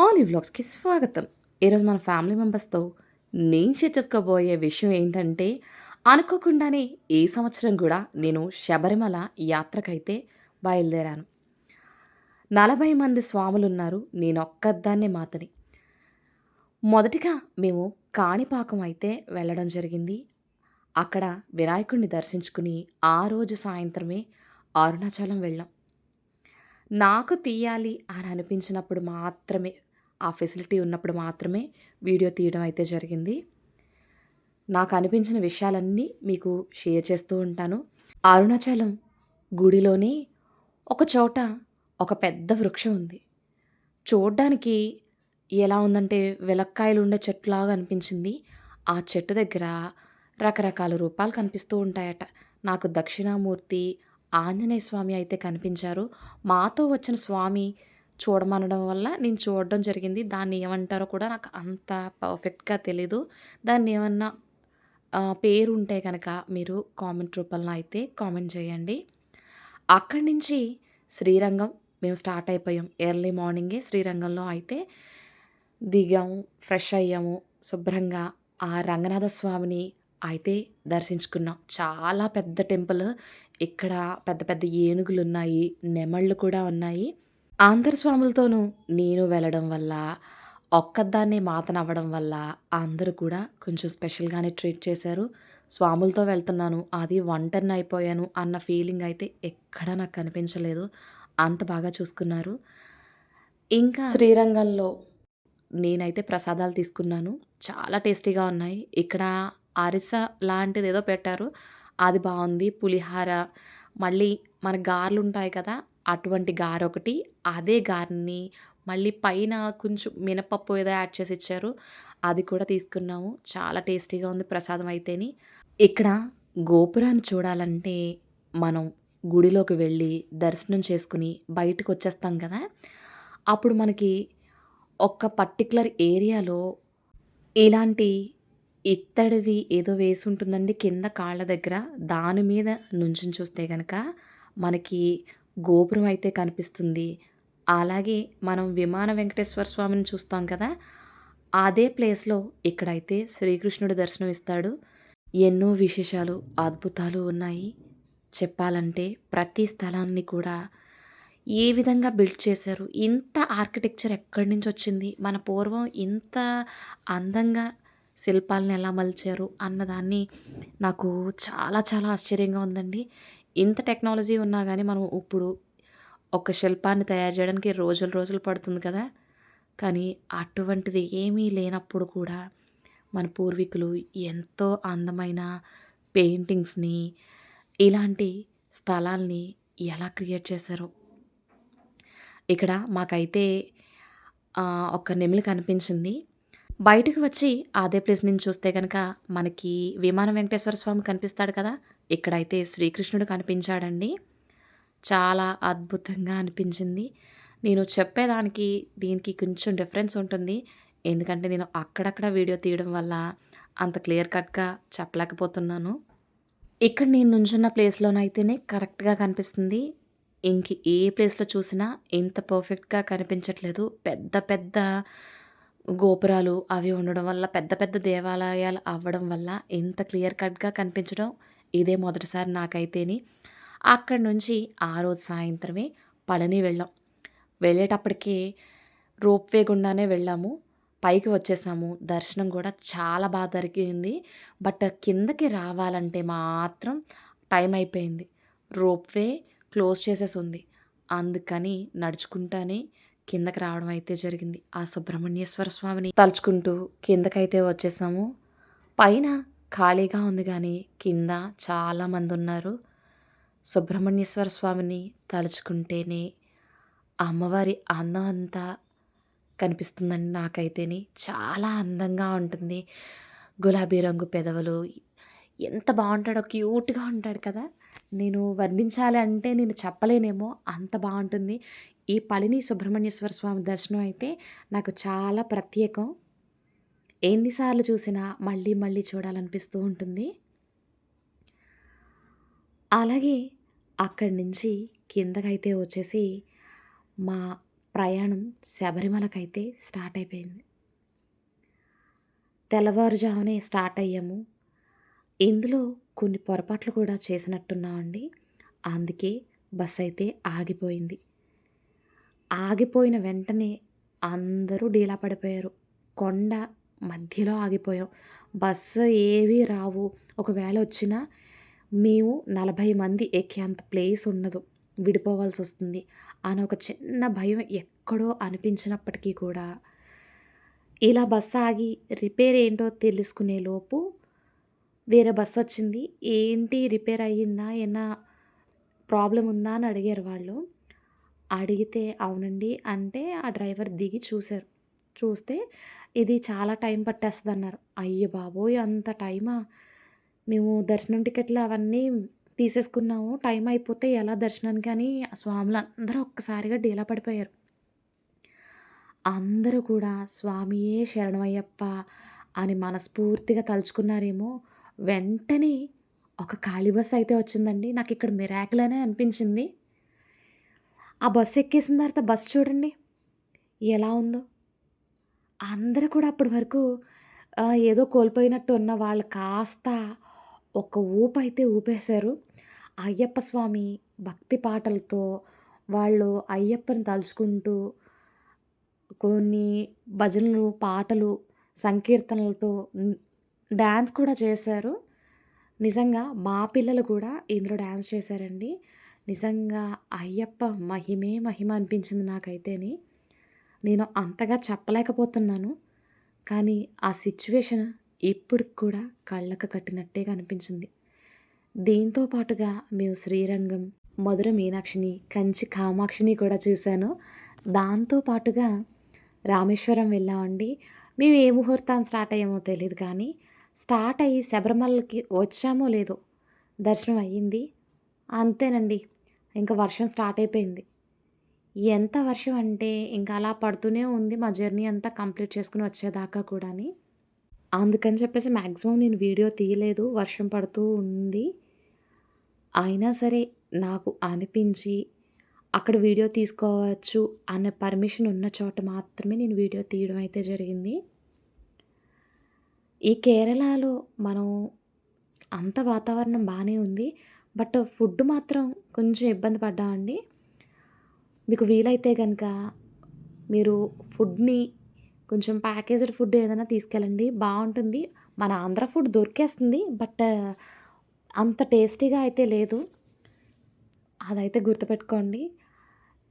ఆలీ వ్లాగ్స్కి స్వాగతం. ఈరోజు మన ఫ్యామిలీ మెంబర్స్తో నేను షేర్ చేసుకోబోయే విషయం ఏంటంటే అనుకోకుండానే ఈ సంవత్సరం కూడా నేను శబరిమల యాత్రకైతే బయలుదేరాను. నలభై మంది స్వాములు ఉన్నారు నేను ఒక్కదాన్నే మాతని మొదటిగా మేము కాణిపాకం అయితే వెళ్ళడం జరిగింది. అక్కడ వినాయకుడిని దర్శించుకుని ఆ రోజు సాయంత్రమే అరుణాచలం వెళ్ళాం. నాకు తీయాలి అని అనిపించినప్పుడు మాత్రమే ఆ ఫెసిలిటీ ఉన్నప్పుడు మాత్రమే వీడియో తీయడం అయితే జరిగింది. నాకు అనిపించిన విషయాలన్నీ మీకు షేర్ చేస్తూ ఉంటాను. అరుణాచలం గుడిలోనే ఒక చోట ఒక పెద్ద వృక్షం ఉంది. చూడ్డానికి ఎలా ఉందంటే వెలక్కాయలు ఉండే చెట్టులాగా అనిపించింది. ఆ చెట్టు దగ్గర రకరకాల రూపాలు కనిపిస్తూ ఉంటాయట. నాకు దక్షిణామూర్తి ఆంజనేయ స్వామి అయితే కనిపించారు. మాతో వచ్చిన స్వామి చూడమనడం వల్ల నేను చూడడం జరిగింది. దాన్ని ఏమంటారో కూడా నాకు అంత పర్ఫెక్ట్గా తెలీదు. దాన్ని ఏమన్నా పేరు ఉంటే కనుక మీరు కామెంట్ రూపంలో అయితే కామెంట్ చేయండి. అక్కడి నుంచి శ్రీరంగం మేము స్టార్ట్ అయిపోయాం. ఎర్లీ మార్నింగే శ్రీరంగంలో అయితే దిగాము ఫ్రెష్ అయ్యాము శుభ్రంగా ఆ రంగనాథ స్వామిని అయితే దర్శించుకున్నాం. చాలా పెద్ద టెంపుల్. ఇక్కడ పెద్ద పెద్ద ఏనుగులు ఉన్నాయి నెమళ్ళు కూడా ఉన్నాయి. అందరి స్వాములతోనూ నేను వెళ్ళడం వల్ల ఒక్కదాన్నే మాతనవ్వడం వల్ల అందరూ కూడా కొంచెం స్పెషల్గానే ట్రీట్ చేశారు. స్వాములతో వెళ్తున్నాను అది ఒంటరిని అయిపోయాను అన్న ఫీలింగ్ అయితే ఎక్కడా నాకు కనిపించలేదు. అంత బాగా చూసుకున్నారు. ఇంకా శ్రీరంగంలో నేనైతే ప్రసాదాలు తీసుకున్నాను. చాలా టేస్టీగా ఉన్నాయి. ఇక్కడ అరిస లాంటిది ఏదో పెట్టారు. అది బాగుంది. పులిహార మళ్ళీ మన గారెలు ఉంటాయి కదా అటువంటి గారె ఒకటి. అదే గారెని మళ్ళీ పైన కొంచెం మినపప్పు ఏదో యాడ్ చేసి ఇచ్చారు. అది కూడా తీసుకున్నాము. చాలా టేస్టీగా ఉంది ప్రసాదం అయితేని. ఇక్కడ గోపురాన్ని చూడాలంటే మనం గుడిలోకి వెళ్ళి దర్శనం చేసుకుని బయటకు వచ్చేస్తాం కదా. అప్పుడు మనకి ఒక పర్టికులర్ ఏరియాలో ఇలాంటి ఇత్తడిది ఏదో వేసి ఉంటుందండి కింద కాళ్ళ దగ్గర. దాని మీద నుంచుని చూస్తే కనుక మనకి గోపురం అయితే కనిపిస్తుంది. అలాగే మనం విమాన వెంకటేశ్వర స్వామిని చూస్తాం కదా అదే ప్లేస్లో ఇక్కడైతే శ్రీకృష్ణుడు దర్శనం ఇస్తాడు ఎన్నో విశేషాలు అద్భుతాలు ఉన్నాయి. చెప్పాలంటే ప్రతి స్థలాన్ని కూడా ఏ విధంగా బిల్డ్ చేశారు ఇంత ఆర్కిటెక్చర్ ఎక్కడి నుంచి వచ్చింది మన పూర్వం ఇంత అందంగా శిల్పాలను ఎలా మలిచారు అన్నదాన్ని నాకు చాలా చాలా ఆశ్చర్యంగా ఉందండి. ఇంత టెక్నాలజీ ఉన్నా కానీ మనం ఇప్పుడు ఒక శిల్పాన్ని తయారు చేయడానికి రోజులు రోజులు పడుతుంది కదా. కానీ అటువంటిది ఏమీ లేనప్పుడు కూడా మన పూర్వీకులు ఎంతో అందమైన పెయింటింగ్స్ని ఇలాంటి స్థలాల్ని ఎలా క్రియేట్ చేశారో. ఇక్కడ మాకైతే ఒక నెమిలి కనిపించింది. బయటకు వచ్చి అదే ప్లేస్ నుంచి చూస్తే కనుక మనకి విమాన వెంకటేశ్వర స్వామి కనిపిస్తాడు కదా. ఇక్కడైతే శ్రీకృష్ణుడు కనిపించాడండి. చాలా అద్భుతంగా అనిపించింది. నేను చెప్పేదానికి దీనికి కొంచెం డిఫరెన్స్ ఉంటుంది. ఎందుకంటే నేను అక్కడక్కడ వీడియో తీయడం వల్ల అంత క్లియర్ కట్గా చెప్పలేకపోతున్నాను. ఇక్కడ నేను నుంచున్న ప్లేస్లోనైతేనే కరెక్ట్గా కనిపిస్తుంది. ఇంక ఏ ప్లేస్లో చూసినా ఇంత పర్ఫెక్ట్గా కనిపించట్లేదు. పెద్ద పెద్ద గోపురాలు అవి ఉండడం వల్ల పెద్ద పెద్ద దేవాలయాలు అవ్వడం వల్ల ఇంత క్లియర్ కట్గా కనిపించడం ఇదే మొదటిసారి నాకైతేని అక్కడి నుంచి ఆ రోజు సాయంత్రమే పళని వెళ్ళాం. వెళ్ళేటప్పటికి రోప్వే గుండానే వెళ్ళాము. పైకి వచ్చేసాము. దర్శనం కూడా చాలా బాగా జరిగింది. బట్ కిందకి రావాలంటే మాత్రం టైం అయిపోయింది. రోప్వే క్లోజ్ చేసేసి ఉంది. అందుకని నడుచుకుంటానే కిందకి రావడం అయితే జరిగింది. ఆ సుబ్రహ్మణ్యేశ్వర స్వామిని తలుచుకుంటూ కిందకైతే వచ్చేసాము. పైన ఖాళీగా ఉంది కానీ కింద చాలామంది ఉన్నారు సుబ్రహ్మణ్యేశ్వర స్వామిని తలుచుకుంటేనే అమ్మవారి అందం అంతా కనిపిస్తుందండి నాకైతేని. చాలా అందంగా ఉంటుంది. గులాబీ రంగు పెదవులు ఎంత బాగుంటాడో క్యూట్గా ఉంటాడు కదా. నేను వర్ణించాలి అంటే నేను చెప్పలేనేమో అంత బాగుంటుంది. ఈ పళని సుబ్రహ్మణ్యేశ్వర స్వామి దర్శనం అయితే నాకు చాలా ప్రత్యేకం. ఎన్నిసార్లు చూసినా మళ్ళీ మళ్ళీ చూడాలనిపిస్తూ ఉంటుంది అలాగే అక్కడి నుంచి కిందకైతే వచ్చేసి మా ప్రయాణం శబరిమలకైతే స్టార్ట్ అయిపోయింది. తెల్లవారుజామునే స్టార్ట్ అయ్యాము. ఇందులో కొన్ని పొరపాట్లు కూడా చేసినట్టున్నామండి. అందుకే బస్ అయితే ఆగిపోయింది. ఆగిపోయిన వెంటనే అందరూ డీలా పడిపోయారు. కొండ మధ్యలో ఆగిపోయాం. బస్సు ఏవి రావు. ఒకవేళ వచ్చినా మేము 40 మంది ఎక్కేంత ప్లేస్ ఉండదు. విడిపోవాల్సి వస్తుంది అని ఒక చిన్న భయం ఎక్కడో అనిపించినప్పటికీ కూడా ఇలా బస్సు ఆగి రిపేర్ ఏంటో తెలుసుకునే లోపు వేరే బస్సొచ్చింది. ఏంటి రిపేర్ అయ్యిందా? ఏమన్నా ప్రాబ్లం ఉందా? అని అడిగారు వాళ్ళు. అడిగితే అవునండి అంటే ఆ డ్రైవర్ దిగి చూశారు చూస్తే ఇది చాలా టైం పట్టేస్తుంది అన్నారు అయ్యో బాబోయ్! అంత టైమా? మేము దర్శనం టికెట్లు అవన్నీ తీసేసుకున్నాము. టైం అయిపోతే ఎలా దర్శనానికి అని స్వాములందరూ ఒక్కసారిగా డీలా పడిపోయారు. అందరూ కూడా స్వామియే శరణమయ్యప్ప అని మనస్ఫూర్తిగా తలుచుకున్నారేమో వెంటనే ఒక ఖాళీ బస్ అయితే వచ్చిందండి. నాకు మిరాకిల్ అనే అనిపించింది. ఆ బస్సు ఎక్కేసిన తర్వాత బస్సు చూడండి ఎలా ఉందో. అందరూ కూడా అప్పటి వరకు ఆహ్, ఏదో కోల్పోయినట్టు ఉన్న వాళ్ళు కాస్త ఒక ఊపైతే ఊపేశారు. అయ్యప్ప స్వామి భక్తి పాటలతో వాళ్ళు అయ్యప్పని తలుచుకుంటూ కొన్ని భజనలు, పాటలు, సంకీర్తనలతో హ్మ్, డాన్స్ కూడా చేశారు. నిజంగా మా పిల్లలు కూడా ఇందులో డాన్స్ చేశారండి. నిజంగా అయ్యప్ప మహిమే మహిమ అనిపించింది నాకైతేని. నేను అంతగా చెప్పలేకపోతున్నాను. కానీ ఆ సిచ్యువేషన్ ఇప్పటికి కూడా కళ్ళకు కట్టినట్టేగా అనిపించింది. దీంతో పాటుగా మేము శ్రీరంగం, మధుర మీనాక్షిని, కంచి కామాక్షిని కూడా చూశాను. దాంతో పాటుగా రామేశ్వరం వెళ్ళామండి. మేము ఏ ముహూర్తం స్టార్ట్ అయ్యామో తెలియదు కానీ స్టార్ట్ అయ్యి శబరిమలకి వచ్చామో లేదో దర్శనం అయ్యింది. అంతేనండి. ఇంకా వర్షం స్టార్ట్ అయిపోయింది. ఎంత వర్షం అంటే ఇంకా అలా పడుతూనే ఉంది. మా జర్నీ అంతా కంప్లీట్ చేసుకుని వచ్చేదాకా కూడాని. అందుకని చెప్పేసి మ్యాక్సిమం నేను వీడియో తీయలేదు. వర్షం పడుతూ ఉంది. అయినా సరే నాకు అనిపించి అక్కడ వీడియో తీసుకోవచ్చు అనే పర్మిషన్ ఉన్న చోట మాత్రమే నేను వీడియో తీయడం అయితే జరిగింది. ఈ కేరళలో మనం అంత వాతావరణం బాగానే ఉంది. బట్ ఫుడ్ మాత్రం కొంచెం ఇబ్బంది పడ్డామండి. మీకు వీలైతే కనుక మీరు ఫుడ్‌ని కొంచెం ప్యాకేజ్డ్ ఫుడ్ ఏదైనా తీసుకెళ్ళండి. బాగుంటుంది మన ఆంధ్ర ఫుడ్ దొరికేస్తుంది. బట్ అంత టేస్టీగా అయితే లేదు. అదైతే గుర్తుపెట్టుకోండి.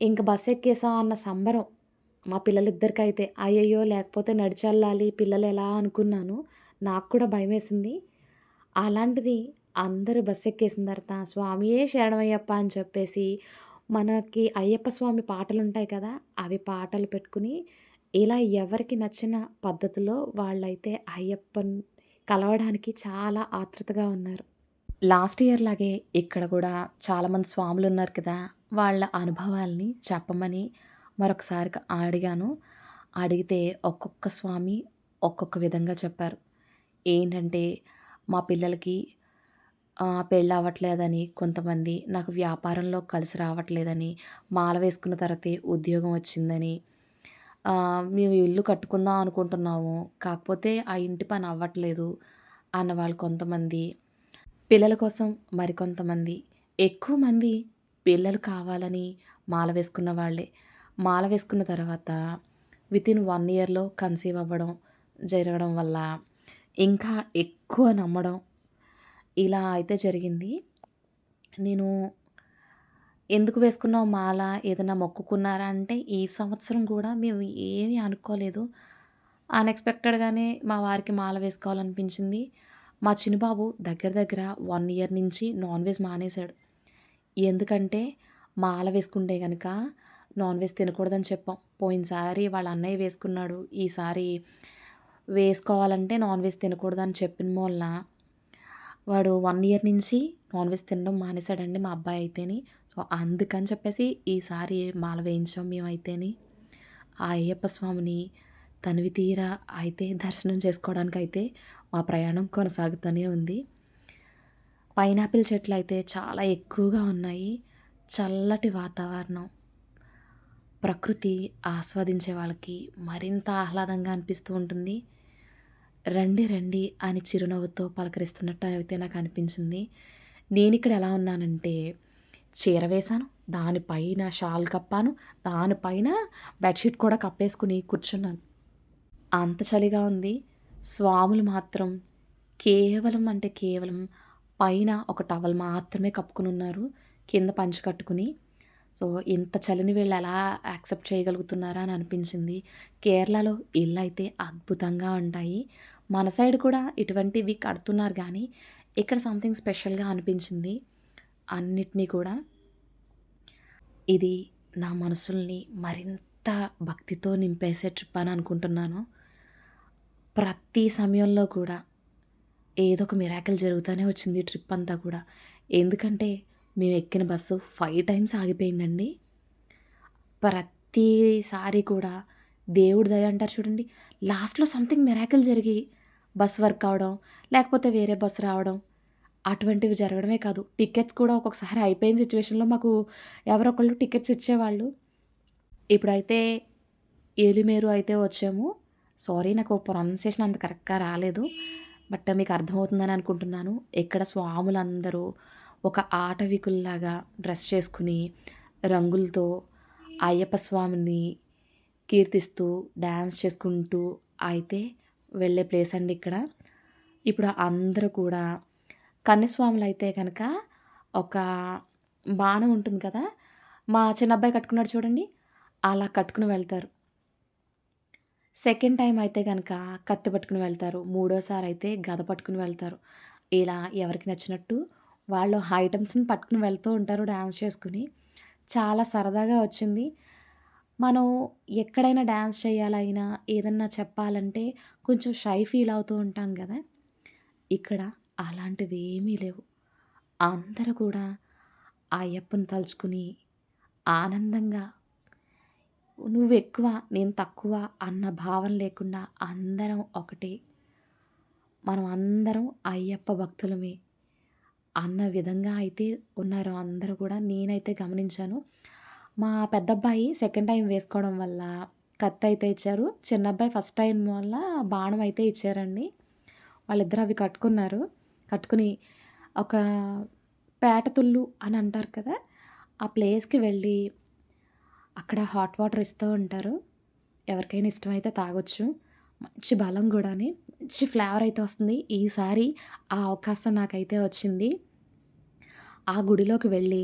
ఇంక బస్ ఎక్కేసాం అన్న సంబరం మా పిల్లలిద్దరికైతే. అయ్యయ్యో! లేకపోతే నడిచెళ్ళాలి పిల్లలు ఎలా అనుకున్నాను. నాకు కూడా భయమేసింది. అలాంటిది అందరూ బస్ ఎక్కేసిన తర్వాత స్వామియే శరణమయ్యప్ప అని చెప్పేసి మనకి అయ్యప్ప స్వామి పాటలు ఉంటాయి కదా! అవి పాటలు పెట్టుకొని ఇలా ఎవరికి నచ్చిన పద్ధతిలో వాళ్ళైతే అయ్యప్పన్ కలవడానికి చాలా ఆతృతగా ఉన్నారు. లాస్ట్ ఇయర్ లాగే ఇక్కడ కూడా చాలామంది స్వాములు ఉన్నారు కదా! వాళ్ళ అనుభవాల్ని చెప్పమని మరొకసారిగా అడిగాను. అడిగితే ఒక్కొక్క స్వామి ఒక్కొక్క విధంగా చెప్పారు. ఏంటంటే మా పిల్లలకి పెళ్ళి అవ్వట్లేదని కొంతమంది, నాకు వ్యాపారంలో కలిసి రావట్లేదని, మాల వేసుకున్న తర్వాతే ఉద్యోగం వచ్చిందని, మేము ఇల్లు కట్టుకుందాం అనుకుంటున్నాము. కాకపోతే ఆ ఇంటి పని అవ్వట్లేదు అన్నవాళ్ళు కొంతమంది. పిల్లల కోసం మరికొంతమంది. ఎక్కువ మంది పిల్లలు కావాలని మాల వేసుకున్న వాళ్ళే. మాల వేసుకున్న తర్వాత వితిన్ వన్ ఇయర్‌లో కన్సీవ్ అవ్వడం జరగడం వల్ల ఇంకా ఎక్కువ నమ్మడం ఇలా అయితే జరిగింది. నేను ఎందుకు వేసుకున్నావు మాల? ఏదైనా మొక్కుకున్నారా? అంటే ఈ సంవత్సరం కూడా మేము ఏమీ అనుకోలేదు. అన్‌ఎక్స్‌పెక్టెడ్‌గానే మా వారికి మాల వేసుకోవాలనిపించింది. మా చిన్నబాబు దగ్గర దగ్గర వన్ ఇయర్ నుంచి నాన్ వెజ్ మానేశాడు. ఎందుకంటే మాల వేసుకుంటే కనుక నాన్ వెజ్ తినకూడదని చెప్పాం. పోయినసారి వాళ్ళ అన్నయ్య వేసుకున్నాడు. ఈసారి వేసుకోవాలంటే నాన్ వెజ్ తినకూడదని చెప్పిన మూలన వాడు వన్ ఇయర్ నుంచి నాన్ వెజ్ తినడం మానేశాడండి మా అబ్బాయి అయితేని. సో, అందుకని చెప్పేసి ఈసారి మాల వేయించాం మేమైతేని. ఆ అయ్యప్ప స్వామిని తనివి తీర అయితే దర్శనం చేసుకోవడానికి అయితే మా ప్రయాణం కొనసాగుతూనే ఉంది. పైనాపిల్ చెట్లు అయితే చాలా ఎక్కువగా ఉన్నాయి. చల్లటి వాతావరణం. ప్రకృతి ఆస్వాదించే వాళ్ళకి మరింత ఆహ్లాదంగా అనిపిస్తూ ఉంటుంది. రండి రండి అని చిరునవ్వుతో పలకరిస్తున్నట్టు అయితే నాకు అనిపించింది. నేను ఇక్కడ ఎలా ఉన్నానంటే చీర వేశాను. దానిపైన షాల్ కప్పాను. దానిపైన బెడ్‌షీట్ కూడా కప్పేసుకొని కూర్చున్నాను. అంత చలిగా ఉంది. స్వాములు మాత్రం కేవలం అంటే కేవలం పైన ఒక టవల్ మాత్రమే కప్పుకుని ఉన్నారు కింద పంచ కట్టుకుని. సో, ఇంత చలిని వీళ్ళు ఎలా యాక్సెప్ట్ చేయగలుగుతున్నారా అని అనిపించింది. కేరళలో ఇళ్ళైతే అద్భుతంగా ఉంటాయి. మన సైడ్ కూడా ఇటువంటివి కడుతున్నారు కానీ ఇక్కడ సంథింగ్ స్పెషల్‌గా అనిపించింది. అన్నిటినీ కూడా ఇది నా మనసుల్ని మరింత భక్తితో నింపేసే ట్రిప్ అని అనుకుంటున్నాను. ప్రతి సమయంలో కూడా ఏదో ఒక మిరాకిల్ జరుగుతూనే వచ్చింది ట్రిప్ అంతా కూడా. ఎందుకంటే మేము ఎక్కిన బస్సు ఫైవ్ టైమ్స్ ఆగిపోయిందండి. ప్రతిసారి కూడా దేవుడి దయ అంటారు చూడండి. లాస్ట్‌లో సంథింగ్ మిరాకిల్ జరిగి బస్ వర్క్ అవడం లేకపోతే వేరే బస్సు రావడం అటువంటివి జరగడమే కాదు. టికెట్స్ కూడా ఒక్కొక్కసారి అయిపోయిన సిచ్యువేషన్లో మాకు ఎవరో ఒకళ్ళు టికెట్స్ ఇచ్చేవాళ్ళు. ఇప్పుడైతే ఏలిమేరు అయితే వచ్చాము. సారీ నాకు ప్రొనౌన్సియేషన్ అంత కరెక్ట్‌గా రాలేదు. బట్ మీకు అర్థమవుతుందని అనుకుంటున్నాను. ఇక్కడ స్వాములందరూ ఒక ఆటవికుల్లాగా డ్రెస్ చేసుకుని రంగులతో అయ్యప్ప స్వామిని కీర్తిస్తూ, డ్యాన్స్ చేసుకుంటూ అయితే వెళ్ళే ప్లేస్ అండి ఇక్కడ. ఇప్పుడు అందరూ కూడా కన్యస్వాములు అయితే కనుక ఒక బాణం ఉంటుంది కదా! మా చిన్న అబ్బాయి కట్టుకున్నాడు చూడండి. అలా కట్టుకుని వెళ్తారు. సెకండ్ టైం అయితే కనుక కత్తి పట్టుకుని వెళ్తారు. మూడోసారి అయితే గద పట్టుకుని వెళ్తారు. ఇలా ఎవరికి నచ్చినట్టు వాళ్ళు ఐటమ్స్ని పట్టుకుని వెళ్తూ ఉంటారు డ్యాన్స్ చేసుకొని. చాలా సరదాగా వచ్చింది. మనం ఎక్కడైనా డ్యాన్స్ చేయాలైనా, ఏదన్నా చెప్పాలంటే కొంచెం షై ఫీల్ అవుతూ ఉంటాం కదా ఇక్కడ అలాంటివి ఏమీ లేవు. అందరూ కూడా ఆ అయ్యప్పని తలుచుకుని ఆనందంగా నువ్వు ఎక్కువ నేను తక్కువ అన్న భావన లేకుండా అందరం ఒకటే. మనం అందరం అయ్యప్ప భక్తులమే అన్న విధంగా అయితే ఉన్నారు అందరూ కూడా. నేనైతే గమనించాను. మా పెద్దబ్బాయి సెకండ్ టైం వేసుకోవడం వల్ల కత్తి అయితే ఇచ్చారు. చిన్న అబ్బాయి ఫస్ట్ టైం వల్ల బాణం అయితే ఇచ్చారండి. వాళ్ళిద్దరూ అవి కట్టుకున్నారు. కట్టుకుని ఒక పేట తుళ్ళు అని అంటారు కదా! ఆ ప్లేస్‌కి వెళ్ళి అక్కడ హాట్ వాటర్ ఇస్తూ ఉంటారు. ఎవరికైనా ఇష్టమైతే తాగొచ్చు. మంచి బలం కూడాని మంచి ఫ్లేవర్ అయితే వస్తుంది. ఈసారి ఆ అవకాశం నాకైతే వచ్చింది. ఆ గుడిలోకి వెళ్ళి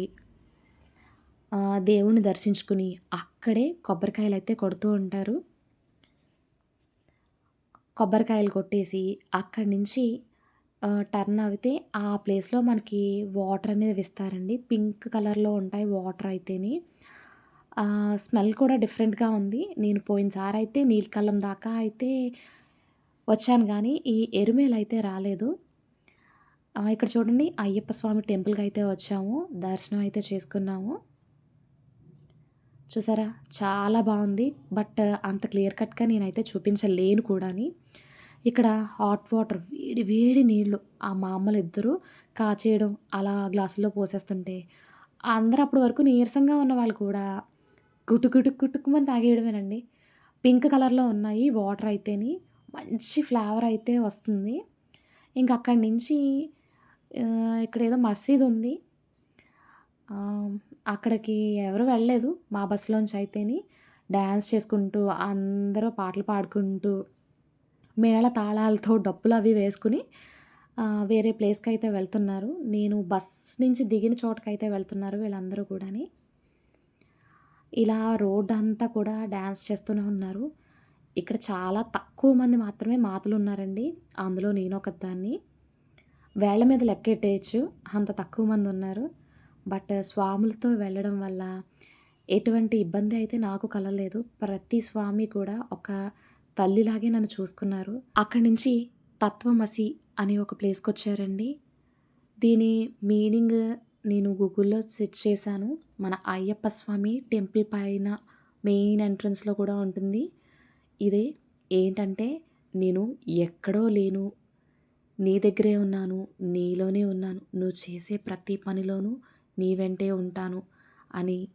దేవుని దర్శించుకుని అక్కడే అయితే కొడుతూ ఉంటారు. కొబ్బరికాయలు కొట్టేసి అక్కడి నుంచి టర్న్ అవుతే ఆ ప్లేస్‌లో మనకి వాటర్ అనేది ఇస్తారండి. పింక్ కలర్‌లో ఉంటాయి వాటర్ అయితేని. స్మెల్ కూడా డిఫరెంట్‌గా ఉంది. నేను పోయినసారయితే నీలికల్లం దాకా అయితే వచ్చాను కానీ ఈ ఎరుమేలు అయితే రాలేదు. ఇక్కడ చూడండి అయ్యప్ప స్వామి టెంపుల్కి అయితే వచ్చాము. దర్శనం అయితే చేసుకున్నాము. చూసారా? చాలా బాగుంది బట్ అంత క్లియర్ కట్‌గా నేనైతే చూపించలేను కూడాని. ఇక్కడ హాట్ వాటర్ వేడి వేడి నీళ్ళు ఆ మా ఇద్దరు కాచేయడం, అలా గ్లాసుల్లో పోసేస్తుంటే, అందరూ అప్పటి వరకు నీరసంగా ఉన్న వాళ్ళు కూడా గుటు గుటు తాగేయడమేనండి. పింక్ కలర్‌లో ఉన్నాయి వాటర్ అయితేని. మంచి ఫ్లేవర్ అయితే వస్తుంది. ఇంక అక్కడి నుంచి ఇక్కడ ఏదో మసీద్ ఉంది అక్కడికి ఎవరు వెళ్ళలేదు. మా బస్సులోంచి అయితేని. డ్యాన్స్ చేసుకుంటూ, అందరూ పాటలు పాడుకుంటూ, మేళ తాళాలతో డప్పులు అవి వేసుకుని వేరే ప్లేస్కి అయితే వెళ్తున్నారు. నేను బస్ నుంచి దిగిన చోటకైతే వెళ్తున్నారు వీళ్ళందరూ కూడాని. ఇలా రోడ్డంతా కూడా డ్యాన్స్ చేస్తూనే ఉన్నారు. ఇక్కడ చాలా తక్కువ మంది మాత్రమే మాతలు ఉన్నారండి అందులో నేను ఒకదాన్ని వేళ్ళ మీద లెక్కెట్టేయచ్చు అంత తక్కువ మంది ఉన్నారు బట్ స్వాములతో వెళ్ళడం వల్ల ఎటువంటి ఇబ్బంది అయితే నాకు కలగలేదు. ప్రతి స్వామి కూడా ఒక తల్లిలాగే నన్ను చూసుకున్నారు. అక్కడి నుంచి తత్వమసి అనే ఒక ప్లేస్కి వచ్చారండి దీని మీనింగ్ నేను గూగుల్‌లో సెర్చ్ చేశాను. మన అయ్యప్ప స్వామి టెంపుల్ పైన మెయిన్ ఎంట్రన్స్‌లో కూడా ఉంటుంది. ఇదే ఏంటంటే, నేను ఎక్కడో లేను. నీ దగ్గరే ఉన్నాను. నీలోనే ఉన్నాను. నువ్వు చేసే ప్రతి పనిలోనూ నీ వెంటే ఉంటాను అని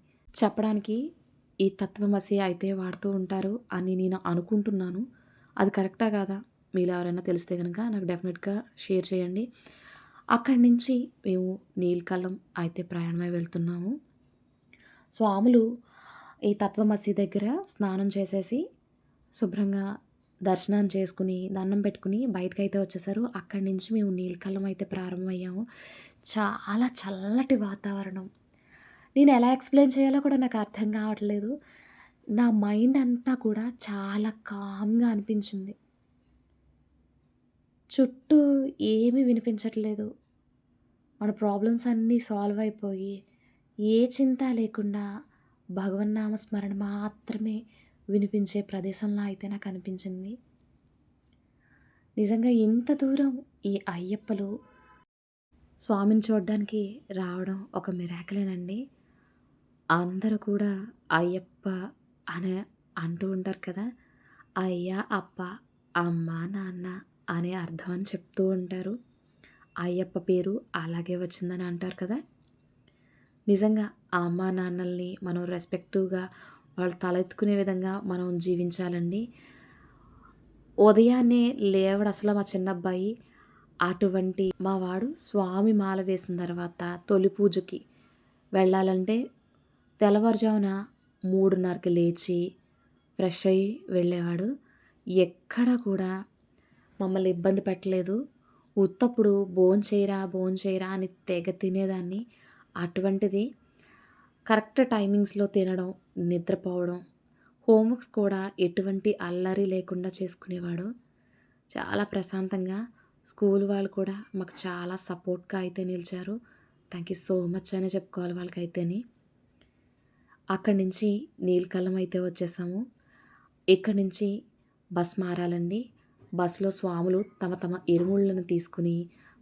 చెప్పడానికి ఈ తత్వమసి అయితే వాడుతూ ఉంటారు అని నేను అనుకుంటున్నాను. అది కరెక్టా కాదా? మీలో ఎవరైనా తెలిస్తే కనుక నాకు డెఫినెట్గా షేర్ చేయండి. అక్కడి నుంచి మేము నీలకల్లం అయితే ప్రయాణమై వెళ్తున్నాము. స్వాములు ఈ తత్వమసి దగ్గర స్నానం చేసేసి, శుభ్రంగా దర్శనం చేసుకుని దండం పెట్టుకొని అయితే వచ్చేసారు. అక్కడి నుంచి మేము నీలకల్లం అయితే ప్రారంభమయ్యాము. చాలా చల్లటి వాతావరణం. నేను ఎలా ఎక్స్‌ప్లెయిన్ చేయాలో కూడా నాకు అర్థం కావట్లేదు. నా మైండ్ అంతా కూడా చాలా కామ్‌గా అనిపించింది. చుట్టూ ఏమీ వినిపించట్లేదు. మన ప్రాబ్లమ్స్ అన్నీ సాల్వ్ అయిపోయి, ఏ చింత లేకుండా భగవన్నామ స్మరణ మాత్రమే వినిపించే ప్రదేశంలో అయితే నాకు అనిపించింది. నిజంగా ఇంత దూరం ఈ అయ్యప్పలు స్వామిని చూడడానికి రావడం ఒక మిరాకిలేనండి. అందరూ కూడా అయ్యప్ప అనే అంటూ ఉంటారు కదా! అయ్య, అప్ప, అమ్మ, నాన్న అనే అర్థం అని చెప్తూ ఉంటారు. అయ్యప్ప పేరు అలాగే వచ్చిందని అంటారు కదా! నిజంగా ఆ నాన్నల్ని మనం రెస్పెక్టివ్‌గా వాళ్ళు తలెత్తుకునే విధంగా మనం జీవించాలండి. ఉదయాన్నే లేవడు అసలు మా చిన్నబ్బాయి. అటువంటి మా వాడు స్వామి మాల వేసిన తర్వాత తొలి పూజకి వెళ్ళాలంటే తెల్లవారుజామున 3:30కి లేచి, ఫ్రెష్ అయ్యి వెళ్ళేవాడు. ఎక్కడా కూడా మమ్మల్ని ఇబ్బంది పెట్టలేదు. ఉత్తప్పుడు భోంచేయరా, భోంచేయరా అని తెగ తినేదాన్ని. అటువంటిది కరెక్ట్ టైమింగ్స్‌లో తినడం, నిద్రపోవడం, హోంవర్క్స్ కూడా ఎటువంటి అల్లరి లేకుండా చేసుకునేవాడు. చాలా ప్రశాంతంగా స్కూల్ వాళ్ళు కూడా మాకు చాలా సపోర్ట్‌గా అయితే నిలిచారు. థ్యాంక్ యూ సో మచ్ అనే చెప్పుకోవాలి వాళ్ళకైతేని. అక్కడి నుంచి నీల్కల్లం అయితే వచ్చేసాము. ఇక్కడి నుంచి బస్ మారాలండి. బస్సులో స్వాములు తమ తమ ఎరువులను తీసుకొని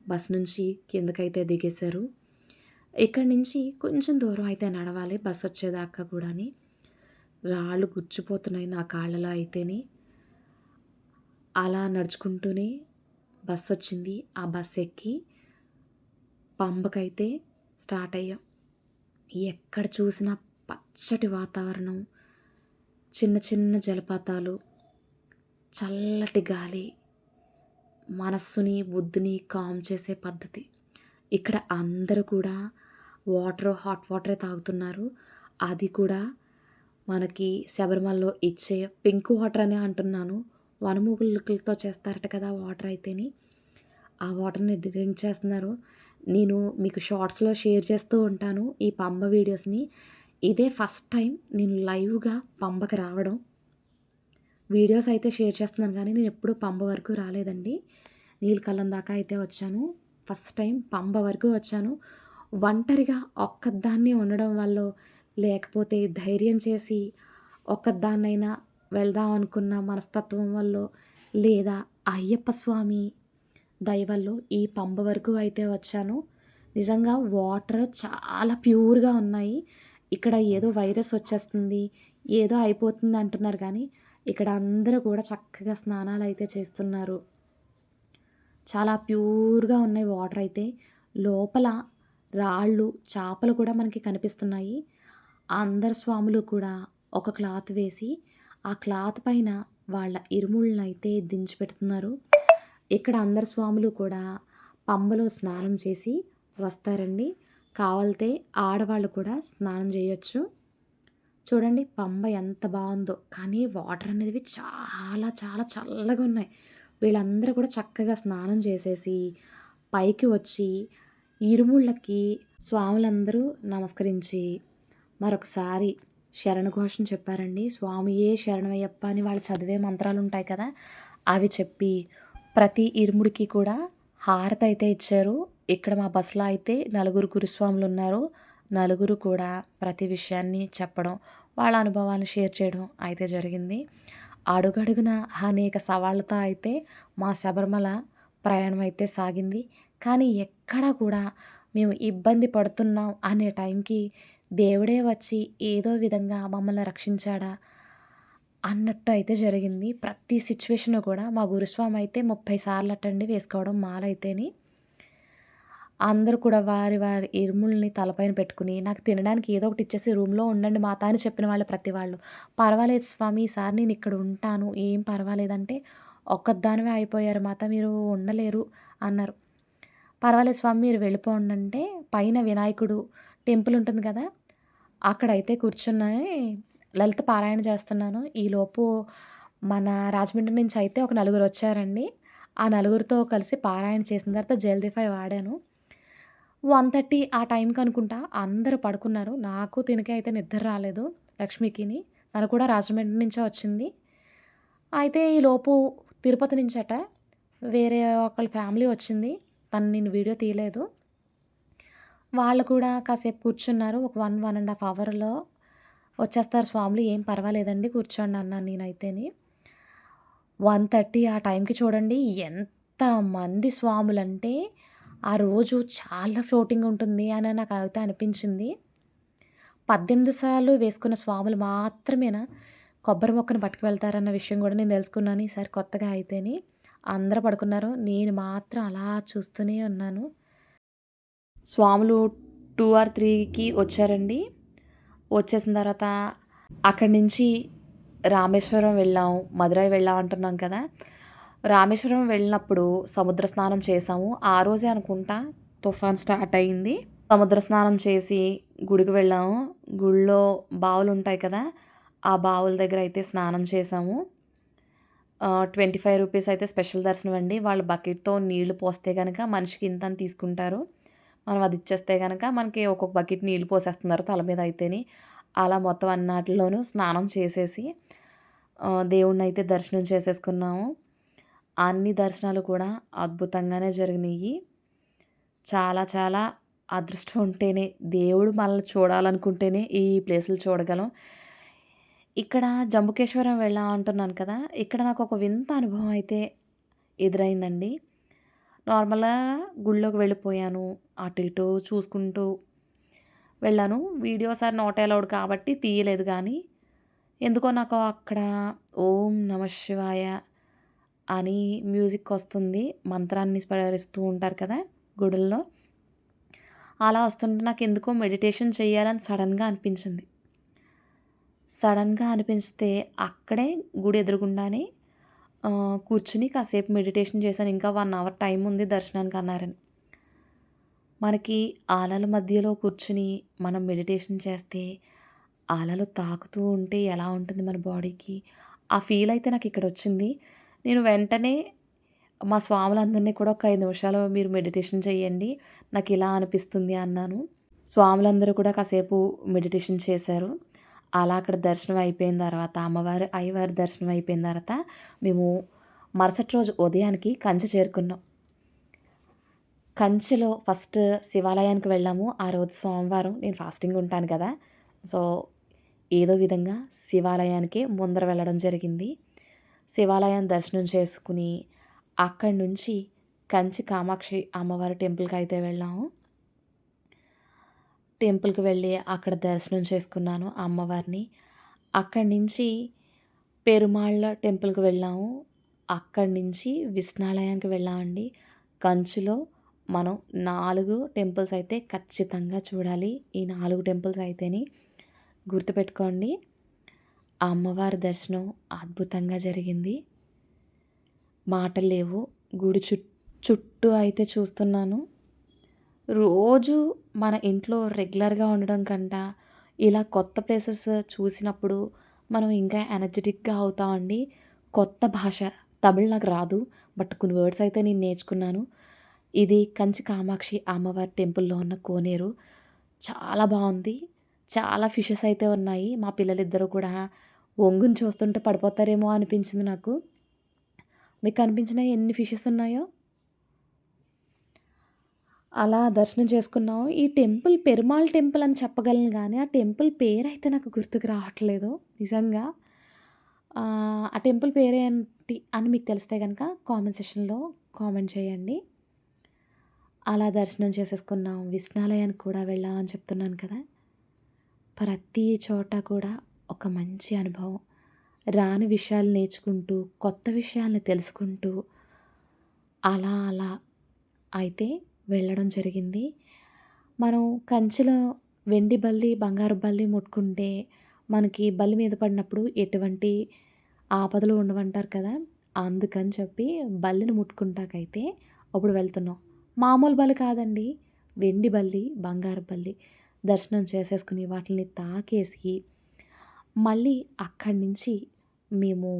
బస్ నుంచి కిందకైతే దిగేశారు. ఇక్కడి నుంచి కొంచెం దూరం అయితే నడవాలి బస్ వచ్చేదాకా కూడాని. రాళ్ళు గుచ్చిపోతున్నాయి నా కాళ్ళలో అయితేని. అలా నడుచుకుంటూనే బస్సు వచ్చింది ఆ బస్సు ఎక్కి పంబకైతే స్టార్ట్ అయ్యాం. ఎక్కడ చూసినా పచ్చటి వాతావరణం, చిన్న చిన్న జలపాతాలు, చల్లటి గాలి, మనస్సుని, బుద్ధిని కామ్ చేసే పద్ధతి. ఇక్కడ అందరూ కూడా వాటర్, హాట్ వాటరే తాగుతున్నారు. అది కూడా మనకి శబరిమలలో ఇచ్చే పింక్ వాటర్ అనే అంటున్నాను. వనమూలికలతో చేస్తారట కదా వాటర్ అయితేని. ఆ వాటర్‌ని డ్రింక్ చేస్తున్నారు. నేను మీకు షార్ట్స్‌లో షేర్ చేస్తూ ఉంటాను ఈ పంబ వీడియోస్‌ని. ఇదే ఫస్ట్ టైం నేను లైవ్‌గా పంబకి రావడం. వీడియోస్ అయితే షేర్ చేస్తున్నాను కానీ నేను ఎప్పుడూ పంబ వరకు రాలేదండి. నీల్కల్లం దాకా అయితే వచ్చాను. ఫస్ట్ టైం పంబ వరకు వచ్చాను. ఒంటరిగా ఒక్కదాన్నే ఉండడం వల్ల లేకపోతే ధైర్యం చేసి ఒక్కదాన్నైనా వెళ్దాం అనుకున్న మనస్తత్వం వల్ల లేదా అయ్యప్ప స్వామి దయ ఈ పంబ వరకు అయితే వచ్చాను. నిజంగా వాటర్ చాలా ప్యూర్‌గా ఉన్నాయి. ఇక్కడ ఏదో వైరస్ వచ్చేస్తుంది, ఏదో అయిపోతుంది అంటున్నారు కానీ ఇక్కడ అందరూ కూడా చక్కగా స్నానాలు అయితే చేస్తున్నారు. చాలా ప్యూర్‌గా ఉన్నాయి వాటర్ అయితే. లోపల రాళ్ళు, చేపలు కూడా మనకి కనిపిస్తున్నాయి. అందరు స్వాములు కూడా ఒక క్లాత్ వేసి, ఆ క్లాత్ పైన వాళ్ళ ఇరుముళ్ళను దించి పెడుతున్నారు. ఇక్కడ అందరు స్వాములు కూడా పంబలో స్నానం చేసి వస్తారండి. కావాలితే ఆడవాళ్ళు కూడా స్నానం చేయొచ్చు. చూడండి పంబ ఎంత బాగుందో కానీ వాటర్ అనేవి చాలా చాలా చల్లగా ఉన్నాయి. వీళ్ళందరూ కూడా చక్కగా స్నానం చేసేసి, పైకి వచ్చి ఇరుముళ్ళకి స్వాములందరూ నమస్కరించి, మరొకసారి శరణఘోషం చెప్పారండి. స్వామియే శరణమయ్యప్ప అని వాళ్ళు చదివే మంత్రాలు ఉంటాయి కదా! అవి చెప్పి, ప్రతి ఇరుముడికి కూడా హారతయితే ఇచ్చారు. ఇక్కడ మా బస్సులో అయితే నలుగురు గురుస్వాములు ఉన్నారు నలుగురు కూడా ప్రతి విషయాన్ని చెప్పడం, వాళ్ళ అనుభవాలను షేర్ చేయడం అయితే జరిగింది. అడుగడుగున అనేక సవాళ్ళతో అయితే మా శబరిమల ప్రయాణం అయితే సాగింది. కానీ ఎక్కడా కూడా మేము ఇబ్బంది పడుతున్నాం అనే టైంకి దేవుడే వచ్చి ఏదో విధంగా మమ్మల్ని రక్షించాడా అన్నట్టు అయితే జరిగింది. ప్రతి సిచ్యువేషన్ కూడా మా గురుస్వామి అయితే 30 సార్లటండి వేసుకోవడం మాలైతేని. అందరూ కూడా వారి వారి ఇరుముల్ని తలపైన పెట్టుకుని నాకు తినడానికి ఏదో ఒకటి ఇచ్చేసి రూమ్‌లో ఉండండి మాత అని చెప్పిన వాళ్ళు ప్రతి వాళ్ళు. పర్వాలేదు స్వామి ఈసారి నేను ఇక్కడ ఉంటాను. ఏం పర్వాలేదంటే ఒక్కదానివే అయిపోయారు మాత మీరు ఉండలేరు అన్నారు. పర్వాలేదు స్వామి మీరు వెళ్ళిపోండి అంటే పైన వినాయకుడు టెంపుల్ ఉంటుంది కదా! అక్కడైతే కూర్చున్నాయి లలిత పారాయణ చేస్తున్నాను. ఈలోపు మన రాజమండ్రి నుంచి అయితే ఒక నలుగురు వచ్చారండి. ఆ నలుగురితో కలిసి పారాయణ చేసిన తర్వాత జల్దీఫై వాడాను. 1:30 ఆ టైంకి అనుకుంటా అందరూ పడుకున్నారు. నాకు తినకే అయితే నిద్ర రాలేదు లక్ష్మికిని. తను కూడా రాజమండ్రి నుంచే వచ్చింది. అయితే ఈలోపు తిరుపతి నుంచట వేరే ఒకళ్ళ ఫ్యామిలీ వచ్చింది. తను నేను వీడియో తీయలేదు. వాళ్ళు కూడా కాసేపు కూర్చున్నారు. ఒక 1, 1 ½ అవర్‌లో వచ్చేస్తారు స్వాములు ఏం పర్వాలేదండి కూర్చోండి అన్నాను నేనైతేని. 1:30 ఆ టైంకి చూడండి ఎంతమంది స్వాములంటే ఆ రోజు చాలా ఫ్లోటింగ్ ఉంటుంది అని నాకు అయితే అనిపించింది. 18 సార్లు వేసుకున్న స్వాములు మాత్రమేనా కొబ్బరి మొక్కను పట్టుకువెళ్తారన్న విషయం కూడా నేను తెలుసుకున్నాను ఈసారి కొత్తగా అయితేని. అందరూ పడుకున్నారు. నేను మాత్రం అలా చూస్తూనే ఉన్నాను. స్వాములు టూ ఆర్ త్రీకి వచ్చారండి. వచ్చేసిన తర్వాత అక్కడి నుంచి రామేశ్వరం వెళ్ళాం, మదురై వెళ్ళాం అంటున్నాం కదా! రామేశ్వరం వెళ్ళినప్పుడు సముద్ర స్నానం చేసాము ఆ రోజే అనుకుంటా తుఫాన్ స్టార్ట్ అయింది. సముద్ర స్నానం చేసి గుడికి వెళ్ళాము. గుడిలో బావులుంటాయి కదా! ఆ బావుల దగ్గర అయితే స్నానం చేసాము ట్వంటీ ఫైవ్ రూపీస్ అయితే స్పెషల్ దర్శనం అండి. వాళ్ళు బకెట్‌తో నీళ్ళు పోస్తే కనుక మనిషికి ఇంత అని తీసుకుంటారు. మనం అది ఇచ్చేస్తే గనక మనకి ఒక్కొక్క బకెట్ నీళ్ళు పోసేస్తున్నారు తల మీద అయితేని. అలా మొత్తం అన్నాటిలోనూ స్నానం చేసేసి దేవుడిని అయితే దర్శనం చేసేసుకున్నాము. అన్ని దర్శనాలు కూడా అద్భుతంగానే జరిగినాయి చాలా చాలా అదృష్టం ఉంటేనే దేవుడు మనల్ని చూడాలనుకుంటేనే ఈ ప్లేసులు చూడగలం. ఇక్కడ జంబుకేశ్వరం వెళ్ళాం అంటున్నాను కదా! ఇక్కడ నాకు ఒక వింత అనుభవం అయితే ఎదురైందండి. నార్మల్‌గా గుడిలోకి వెళ్ళిపోయాను. అటు ఇటు చూసుకుంటూ వెళ్ళాను. వీడియోస్ ఆర్ నాట్ అలౌడ్ కాబట్టి తీయలేదు కానీ ఎందుకో నాకు అక్కడ ఓం నమ శివాయ అని మ్యూజిక్ వస్తుంది. మంత్రాన్ని స్మరిస్తూ ఉంటారు కదా! గుడుల్లో. అలా వస్తుంటే నాకు ఎందుకో మెడిటేషన్ చేయాలని సడన్గా అనిపించింది. సడన్గా అనిపిస్తే అక్కడే గుడి ఎదురుగుండానే కూర్చొని కాసేపు మెడిటేషన్ చేశాను. ఇంకా వన్ అవర్ టైం ఉంది దర్శనానికి అన్నారని. మనకి అలల మధ్యలో కూర్చుని మనం మెడిటేషన్ చేస్తే అలలు తాకుతూ ఉంటే ఎలా ఉంటుంది మన బాడీకి, ఆ ఫీల్ అయితే నాకు ఇక్కడ వచ్చింది నేను వెంటనే మా స్వాములందరినీ కూడా ఒక ఐదు నిమిషాలు మీరు మెడిటేషన్ చేయండి. నాకు ఇలా అనిపిస్తుంది అన్నాను. స్వాములందరూ కూడా కాసేపు మెడిటేషన్ చేశారు. అలా అక్కడ దర్శనం అయిపోయిన తర్వాత అమ్మవారి, అయ్యవారి దర్శనం అయిపోయిన తర్వాత మేము మరుసటి రోజు ఉదయానికి కంచి చేరుకున్నాం. కంచిలో ఫస్ట్ శివాలయానికి వెళ్ళాము. ఆ రోజు సోమవారం నేను ఫాస్టింగ్ ఉంటాను కదా! సో, ఏదో విధంగా శివాలయానికి ముందర వెళ్ళడం జరిగింది. శివాలయం దర్శనం చేసుకుని అక్కడి నుంచి కంచి కామాక్షి అమ్మవారి టెంపుల్కి అయితే వెళ్ళాము. టెంపుల్‌కి వెళ్ళి అక్కడ దర్శనం చేసుకున్నాను అమ్మవారిని. అక్కడి నుంచి పెరుమాళ్ళ టెంపుల్‌కి వెళ్ళాము. అక్కడి నుంచి విష్ణాలయానికి వెళ్ళామండి. కంచిలో మనం నాలుగు టెంపుల్స్ అయితే ఖచ్చితంగా చూడాలి. ఈ నాలుగు టెంపుల్స్ అయితేని గుర్తుపెట్టుకోండి. ఆ అమ్మవారి దర్శనం అద్భుతంగా జరిగింది. మాటలు లేవు. గుడి చుట్ చుట్టూ అయితే చూస్తున్నాను. రోజు మన ఇంట్లో రెగ్యులర్‌గా ఉండడం కంట ఇలా కొత్త ప్లేసెస్ చూసినప్పుడు మనం ఇంకా ఎనర్జెటిక్గా అవుతామండి. కొత్త భాష తమిళ్ నాకు రాదు. బట్ కొన్ని వర్డ్స్ అయితే నేను నేర్చుకున్నాను. ఇది కంచి కామాక్షి అమ్మవారి టెంపుల్‌లో ఉన్న కోనేరు. చాలా బాగుంది చాలా ఫిషెస్ అయితే ఉన్నాయి. మా పిల్లలిద్దరూ కూడా ఒంగుని చూస్తుంటే పడిపోతారేమో అనిపించింది నాకు. మీకు అనిపించిన ఎన్ని ఫిషెస్ ఉన్నాయో? అలా దర్శనం చేసుకున్నాం. ఈ టెంపుల్ పెరుమాళ్ టెంపుల్ అని చెప్పగలను కానీ ఆ టెంపుల్ పేరైతే నాకు గుర్తుకు రావట్లేదు నిజంగా. ఆ టెంపుల్ పేరేంటి అని మీకు తెలిస్తే కనుక కామెంట్ సెషన్లో కామెంట్ చేయండి. అలా దర్శనం చేసేసుకున్నాం. విష్ణాలయానికి కూడా వెళ్ళామని చెప్తున్నాను కదా! ప్రతి చోట కూడా ఒక మంచి అనుభవం. రాని విషయాలు నేర్చుకుంటూ, కొత్త విషయాల్ని తెలుసుకుంటూ అలా అలా అయితే వెళ్ళడం జరిగింది. మనం కంచెలో వెండి బల్లి, బంగారు బల్లి ముట్టుకుంటే మనకి బల్లి మీద పడినప్పుడు ఎటువంటి ఆపదలు ఉండవంటారు కదా! అందుకని చెప్పి బల్లిని ముట్టుకుంటాకైతే అప్పుడు వెళ్తున్నాం. మామూలు బల్లి కాదండి. వెండి బల్లి, బంగారు బల్లి దర్శనం చేసేసుకొని వాటిని తాకేసి మళ్ళీ అక్కడి నుంచి మేము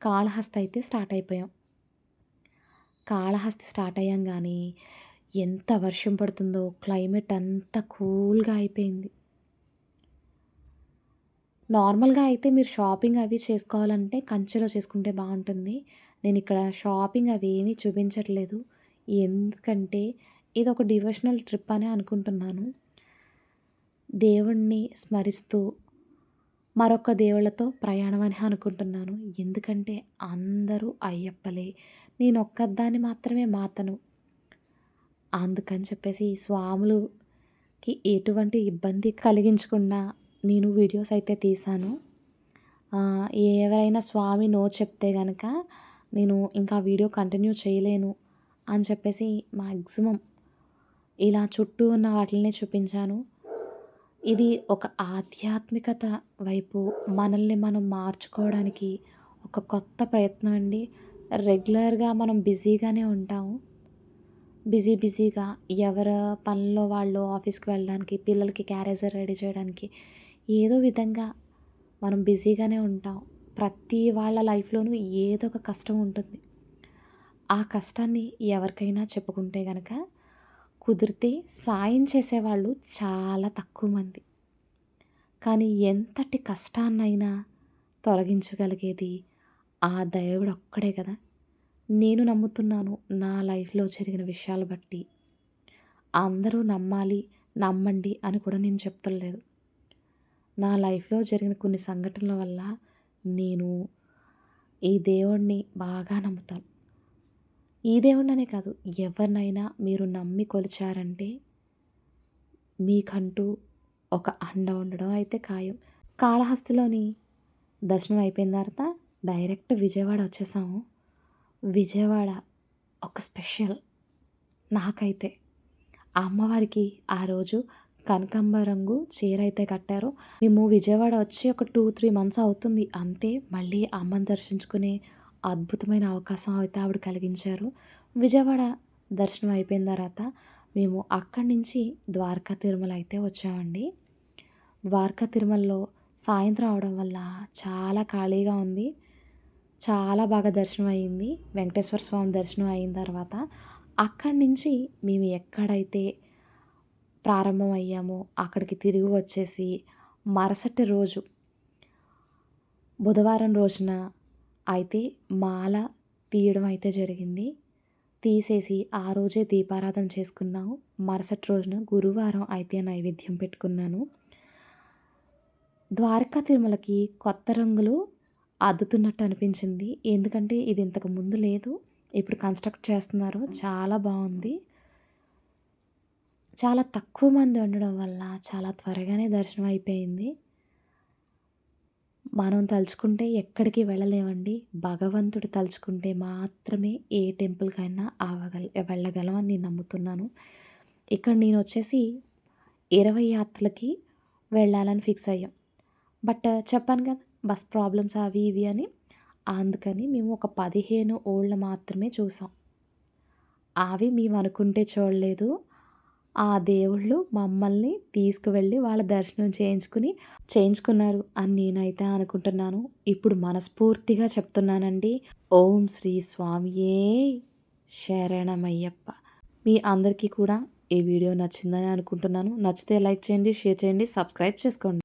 కాళహస్తి అయితే స్టార్ట్ అయిపోయాం. కాళహస్తి స్టార్ట్ అయ్యాం కానీ ఎంత వర్షం పడుతుందో క్లైమేట్ అంత కూల్‌గా అయిపోయింది. నార్మల్‌గా అయితే మీరు షాపింగ్ అవి చేసుకోవాలంటే కంచెలో చేసుకుంటే బాగుంటుంది నేను ఇక్కడ షాపింగ్ అవి ఏమీ చూపించట్లేదు. ఎందుకంటే ఇది ఒక డివోషనల్ ట్రిప్ అనే అనుకుంటున్నాను. దేవుణ్ణి స్మరిస్తూ మరొక దేవుళ్ళతో ప్రయాణం అని అనుకుంటున్నాను. ఎందుకంటే అందరూ అయ్యప్పలే. నేనొక్కదాన్ని మాత్రమే మాతను. అందుకని చెప్పేసి స్వాములుకి ఎటువంటి ఇబ్బంది కలిగించకుండా నేను వీడియోస్ అయితే తీశాను. ఎవరైనా స్వామి నో చెప్తే కనుక నేను ఇంకా వీడియో కంటిన్యూ చేయలేను అని చెప్పేసి మాక్సిమం ఇలా చుట్టూ ఉన్న వాటినే చూపించాను. ఇది ఒక ఆధ్యాత్మికత వైపు మనల్ని మనం మార్చుకోవడానికి ఒక కొత్త ప్రయత్నం అండి. రెగ్యులర్‌గా మనం బిజీగానే ఉంటాము. బిజీ బిజీగా ఎవరి పనుల్లో వాళ్ళు ఆఫీస్‌కి వెళ్ళడానికి, పిల్లలకి క్యారేజర్ రెడీ చేయడానికి ఏదో విధంగా మనం బిజీగానే ఉంటాం. ప్రతి వాళ్ళ లైఫ్‌లోనూ ఏదో ఒక కష్టం ఉంటుంది. ఆ కష్టాన్ని ఎవరికైనా చెప్పుకుంటే కనుక కుదిరితే సాయం చేసేవాళ్ళు చాలా తక్కువ మంది. కానీ ఎంతటి కష్టాన్నైనా తొలగించగలిగేది ఆ దేవుడొక్కడే కదా! నేను నమ్ముతున్నాను నా లైఫ్‌లో జరిగిన విషయాలు బట్టి. అందరూ నమ్మాలి, నమ్మండి అని కూడా నేను చెప్తలేదు. నా లైఫ్‌లో జరిగిన కొన్ని సంఘటనల వల్ల నేను ఈ దేవుడిని బాగా నమ్ముతాను. ఈ దేవుడిననే కాదు ఎవరినైనా మీరు నమ్మి కొలిచారంటే మీకంటూ ఒక అండ ఉండడం అయితే ఖాయం. కాళహస్తిలోని దర్శనం అయిపోయిన తర్వాత డైరెక్ట్ విజయవాడ వచ్చేసాము. విజయవాడ ఒక స్పెషల్ నాకైతే. ఆ అమ్మవారికి ఆ రోజు కనకాంబ రంగు చీర అయితే కట్టారు. మేము విజయవాడ వచ్చి ఒక 2, 3 మంత్స్ అవుతుంది. అంతే మళ్ళీ అమ్మని దర్శించుకునే అద్భుతమైన అవకాశం అయితే ఆవిడ కలిగించారు. విజయవాడ దర్శనం అయిపోయిన తర్వాత మేము అక్కడి నుంచి ద్వారకా తిరుమల అయితే వచ్చామండి. ద్వారకా తిరుమలలో సాయంత్రం అవడం వల్ల చాలా ఖాళీగా ఉంది. చాలా బాగా దర్శనం అయింది. వెంకటేశ్వర స్వామి దర్శనం అయిన తర్వాత అక్కడి నుంచి మేము ఎక్కడైతే ప్రారంభం అయ్యామో అక్కడికి తిరిగి వచ్చేసి మరుసటి రోజు బుధవారం రోజున అయితే మాల తీయడం అయితే జరిగింది. తీసేసి ఆ రోజే దీపారాధన చేసుకున్నాము. మరుసటి రోజున గురువారం అయితే నైవేద్యం పెట్టుకున్నాను. ద్వారకా తిరుమలకి కొత్త రంగులు అద్దుతున్నట్టు అనిపించింది. ఎందుకంటే ఇది ఇంతకు ముందు లేదు. ఇప్పుడు కన్‌స్ట్రక్ట్ చేస్తున్నారు. చాలా బాగుంది చాలా తక్కువ మంది ఉండడం వల్ల చాలా త్వరగానే దర్శనం అయిపోయింది. మనం తలుచుకుంటే ఎక్కడికి వెళ్ళలేమండి. భగవంతుడు తలుచుకుంటే మాత్రమే ఏ టెంపుల్‌కైనా ఆవగల వెళ్ళగలం అని నేను నమ్ముతున్నాను. ఇక్కడ నేను వచ్చేసి ఇరవై యాత్రలకి వెళ్ళాలని ఫిక్స్ అయ్యాం. బట్ చెప్పాను కదా! బస్ ప్రాబ్లమ్స్ అవి ఇవి అని. అందుకని మేము ఒక 15 ఓళ్ళ మాత్రమే చూసాం. అవి మేము అనుకుంటే చూడలేదు. ఆ దేవుళ్ళు మమ్మల్ని తీసుకువెళ్ళి వాళ్ళ దర్శనం చేయించుకుని చేయించుకున్నారు అని నేనైతే అనుకుంటున్నాను. ఇప్పుడు మనస్ఫూర్తిగా చెప్తున్నానండి. ఓం శ్రీ స్వామియే శరణమయ్యప్ప. మీ అందరికీ కూడా ఈ వీడియో నచ్చిందని అనుకుంటున్నాను. నచ్చితే లైక్ చేయండి, షేర్ చేయండి, సబ్స్క్రైబ్ చేసుకోండి.